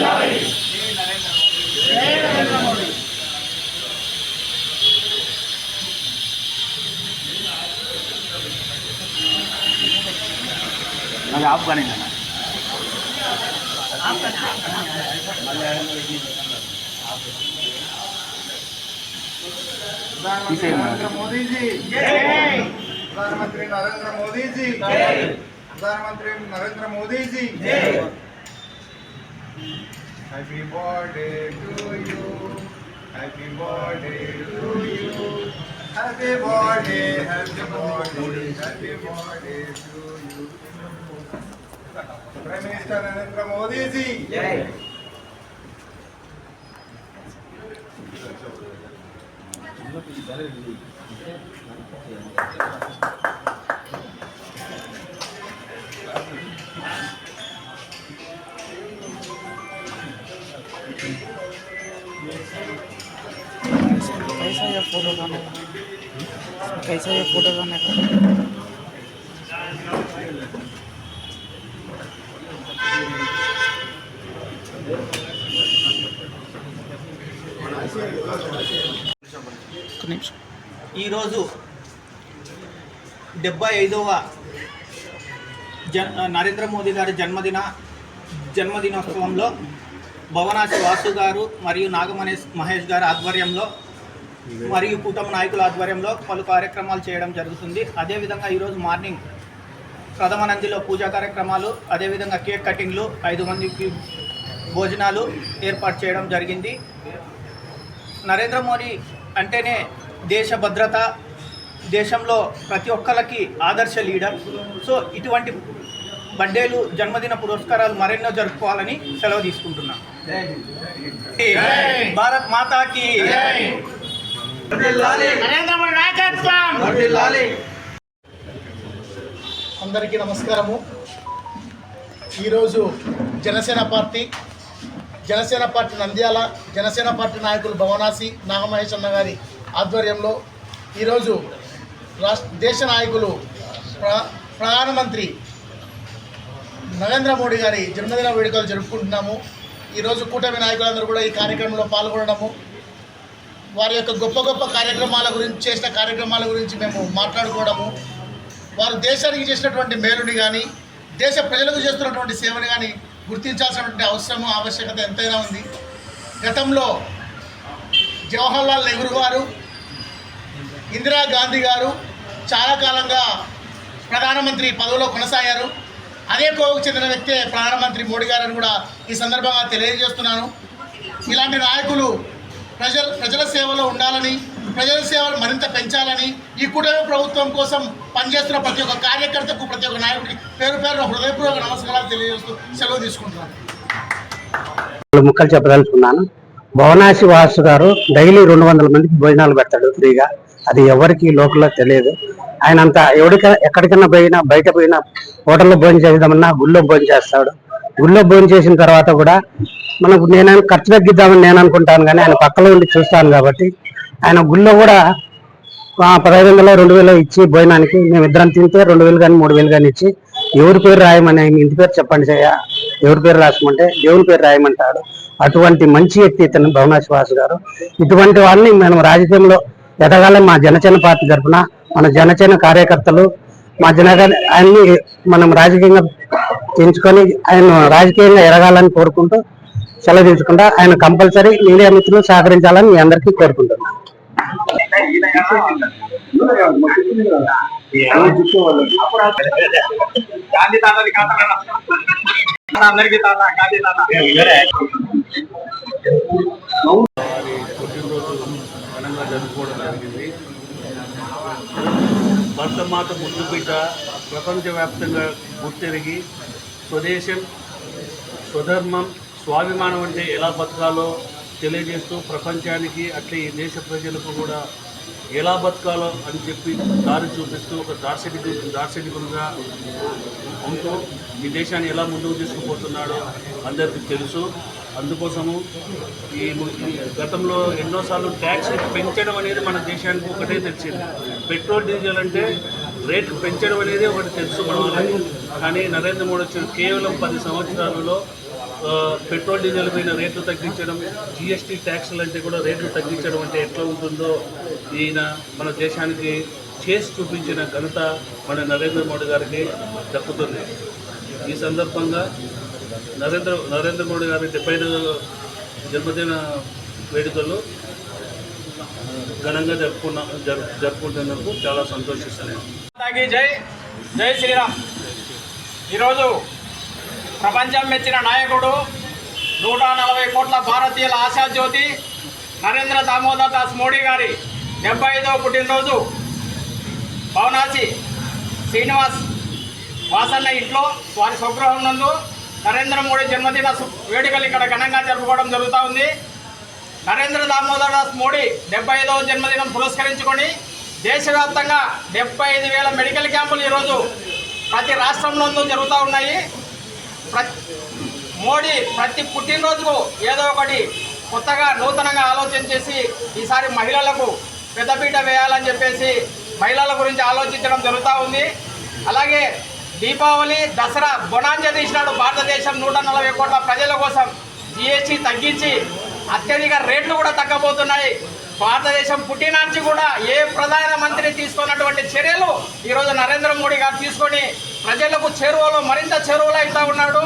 Daddy పంపించు ನನಗೆ Afghani ನನ್ನ प्रधानमंत्री मोदी जी प्रधानमंत्री नरेंद्र मोदी जी प्रधानमंत्री Narendra Modi ji happy birthday to you happy birthday to you happy birthday happy birthday happy birthday to Narendra Modi ji कैसा ये फ़ोटो खाने का कैसा ये फ़ोटो खाने का ఈరోజు డెబ్బై ఐదవ జన్ నరేంద్ర మోదీ గారి జన్మదిన జన్మదినోత్సవంలో భవనాశి వాసు గారు మరియు నాగమనేష్ మహేష్ గారి ఆధ్వర్యంలో మరియు కూటమి నాయకుల ఆధ్వర్యంలో పలు కార్యక్రమాలు చేయడం జరుగుతుంది. అదేవిధంగా ఈరోజు మార్నింగ్ ప్రథమ నందిలో పూజా కార్యక్రమాలు అదేవిధంగా కేక్ కటింగ్లు ఐదు మందికి భోజనాలు ఏర్పాటు చేయడం జరిగింది. నరేంద్ర మోడీ అంటేనే దేశ భద్రత దేశంలో ప్రతి ఒక్కరికి ఆదర్శ లీడర్. సో ఇటువంటి బర్త్డేలు జన్మదిన పురస్కారాలు మరెన్నో జరుపుకోవాలని సెలవు తీసుకుంటున్నాం. భారత్ మాతాకి. నరేంద్ర మోడీ నాయకత్వం. అందరికీ నమస్కారము. ఈరోజు Janasena party Janasena party Nandyal Janasena party నాయకులు భవనాసి నాగమహేష్ అన్న గారి ఆధ్వర్యంలో ఈరోజు రాష్ట్ర దేశ నాయకులు ప్ర ప్రధానమంత్రి నరేంద్ర మోడీ గారి జన్మదిన వేడుకలు జరుపుకుంటున్నాము. ఈరోజు కూటమి నాయకులందరూ కూడా ఈ కార్యక్రమంలో పాల్గొనడము. వారి యొక్క గొప్ప గొప్ప కార్యక్రమాల గురించి చేసిన కార్యక్రమాల గురించి మేము మాట్లాడుకోవడము. వారు దేశానికి చేసినటువంటి మేలుని కానీ దేశ ప్రజలకు చేస్తున్నటువంటి సేవని కానీ గుర్తించాల్సినటువంటి అవసరము ఆవశ్యకత ఎంతైనా ఉంది. గతంలో జవహర్లాల్ నెహ్రూ గారు ఇందిరాగాంధీ గారు చాలా కాలంగా ప్రధానమంత్రి పదవిలో కొనసాగారు. అదే కోవకు చెందిన వ్యక్తే ప్రధానమంత్రి మోడీ గారని కూడా ఈ సందర్భంగా తెలియజేస్తున్నాను. ఇలాంటి నాయకులు ప్రజల ప్రజల సేవలో ఉండాలని ప్రజల సేవలు మరింత పెంచాలని ఈ కూటమి ప్రభుత్వం కోసం పనిచేస్తున్న ప్రతి ఒక్క కార్యకర్తకు ప్రతి ఒక్క నాయకుడికి పేరు పేరు హృదయపూర్వక నమస్కారాలు తెలియజేస్తూ సెలవు తీసుకుంటున్నాను. ముక్కలు చెప్పదలుచుకున్నాను. భవనాసి వాసు గారు డైలీ రెండు వందల మందికి భోజనాలు పెడతాడు ఫ్రీగా. అది ఎవరికి లోకల్లో తెలియదు. ఆయన అంత ఎవరికైనా ఎక్కడికైనా పోయినా బయట పోయినా హోటల్లో భోజనం చేద్దామన్నా గుళ్ళో భోజనం చేస్తాడు. గుళ్ళో భోజనం చేసిన తర్వాత కూడా మనకు నేను ఖర్చు తగ్గిద్దామని నేను అనుకుంటాను కానీ ఆయన పక్కలో ఉండి చూస్తాను కాబట్టి ఆయన గుళ్ళో కూడా పదహైదు వందలు రెండు వేలు ఇచ్చి భోజనానికి మేము ఇద్దరం తింటే రెండు వేలు కానీ మూడు వేలు కానీ ఇచ్చి ఎవరి పేరు రాయమని మీ ఇంటి పేరు చెప్పండి సయ్యా. ఎవరి పేరు రాసమంటే దేవుని పేరు రాయమంటాడు. అటువంటి మంచి వ్యక్తి ఇతను భవనాశివాస గారు. ఇటువంటి వాళ్ళని మనం రాజకీయంలో ఎదగాలని మా జనసేన పార్టీ తరఫున మన జనసేన కార్యకర్తలు మా జన ఆయన్ని మనం రాజకీయంగా ఎంచుకొని ఆయన రాజకీయంగా ఎదగాలని కోరుకుంటూ సెలవు తీసుకుంటా. ఆయన కంపల్సరీ మీడియా మిత్రులు సహకరించాలని మీ అందరికీ కోరుకుంటున్నాను. గాంధీ తాతది కాదా అందరికీ తాత గాంధీ తాత పుట్టినరోజు ఘనంగా జరుపుకోవడం జరిగింది భరతమాత ముద్దు బిడ్డ ప్రపంచవ్యాప్తంగా గుర్తెరిగి స్వదేశం స్వధర్మం స్వాభిమానం అంటే ఎలా బతకాలో తెలియజేస్తూ ప్రపంచానికి అట్లే ఈ దేశ ప్రజలకు కూడా ఎలా బతకాలో అని చెప్పి దారి చూపిస్తూ ఒక దార్శనిక దార్శనికులుగా ఉంటూ ఈ దేశాన్ని ఎలా ముందుకు తీసుకుపోతున్నాడో అందరికీ తెలుసు. అందుకోసము ఈ గతంలో ఎన్నోసార్లు ట్యాక్స్ పెంచడం అనేది మన దేశానికి ఒకటే తెలిసింది. పెట్రోల్ డీజిల్ అంటే రేట్లు పెంచడం అనేది ఒకటి తెలుసు మనం కానీ నరేంద్ర మోడీ వచ్చిన కేవలం పది సంవత్సరాలలో పెట్రోల్ డీజిల్ పైన రేట్లు తగ్గించడం జిఎస్టీ ట్యాక్స్లు అంటే కూడా రేట్లు తగ్గించడం అంటే ఎట్లా ఉంటుందో ఈయన మన దేశానికి చేసి చూపించిన ఘనత మన నరేంద్ర మోడీ గారికి దక్కుతుంది. ఈ సందర్భంగా నరేంద్ర నరేంద్ర మోడీ గారి డెబ్బై జన్మదిన వేడుకలు ఘనంగా జరుపుకున్న జరు జరుపుకుంటున్నందుకు చాలా సంతోషిస్తున్నాను. జై జై శ్రీరామ్. ఈరోజు ప్రపంచం మెచ్చిన నాయకుడు నూట నలభై కోట్ల భారతీయుల ఆశాజ్యోతి నరేంద్ర దామోదర్ దాస్ మోడీ గారి డెబ్బై ఐదవ పుట్టినరోజు. భవనాసి శ్రీనివాస్ వాసన్న ఇంట్లో వారి స్వగృహం నందు నరేంద్ర మోడీ జన్మదిన వేడుకలు ఇక్కడ ఘనంగా జరుపుకోవడం జరుగుతూ ఉంది. నరేంద్ర దామోదర్ దాస్ మోడీ డెబ్బై ఐదవ జన్మదినం పురస్కరించుకొని దేశవ్యాప్తంగా డెబ్బై ఐదు వేల మెడికల్ క్యాంపులు ఈరోజు ప్రతి రాష్ట్రంలోనూ జరుగుతూ ఉన్నాయి. మోడీ ప్రతి పుట్టినరోజుకు ఏదో ఒకటి కొత్తగా నూతనంగా ఆలోచన చేసి ఈసారి మహిళలకు పెద్దపీట వేయాలని చెప్పేసి మహిళల గురించి ఆలోచించడం జరుగుతూ ఉంది. అలాగే దీపావళి దసరా బొనాంజ తీసినాడు భారతదేశం నూట నలభై కోట్ల ప్రజల కోసం. జిఎస్టీ తగ్గించి అత్యధిక రేట్లు కూడా తగ్గబోతున్నాయి. భారతదేశం పుట్టినాంచి కూడా ఏ ప్రధాన తీసుకున్నటువంటి చర్యలు ఈరోజు నరేంద్ర మోడీ గారు తీసుకొని ప్రజలకు చేరువలో మరింత చేరువలో అవుతా ఉన్నాడు.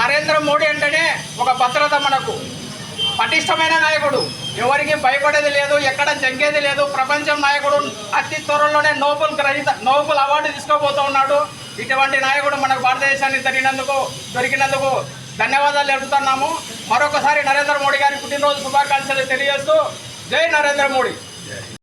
నరేంద్ర మోడీ అంటేనే ఒక భద్రత మనకు. పటిష్టమైన నాయకుడు. ఎవరికి భయపడేది లేదు ఎక్కడ జంకేది లేదు. ప్రపంచం నాయకుడు అతి త్వరలోనే నోబెల్ గ్రహీత నోబెల్ అవార్డు తీసుకోబోతూ ఉన్నాడు. ఇటువంటి నాయకుడు మనకు భారతదేశానికి దొరికినందుకు దొరికినందుకు ధన్యవాదాలు తెలుపుతున్నాము. మరొకసారి నరేంద్ర మోడీ గారి పుట్టినరోజు శుభాకాంక్షలు తెలియజేస్తూ జై నరేంద్ర మోడీ.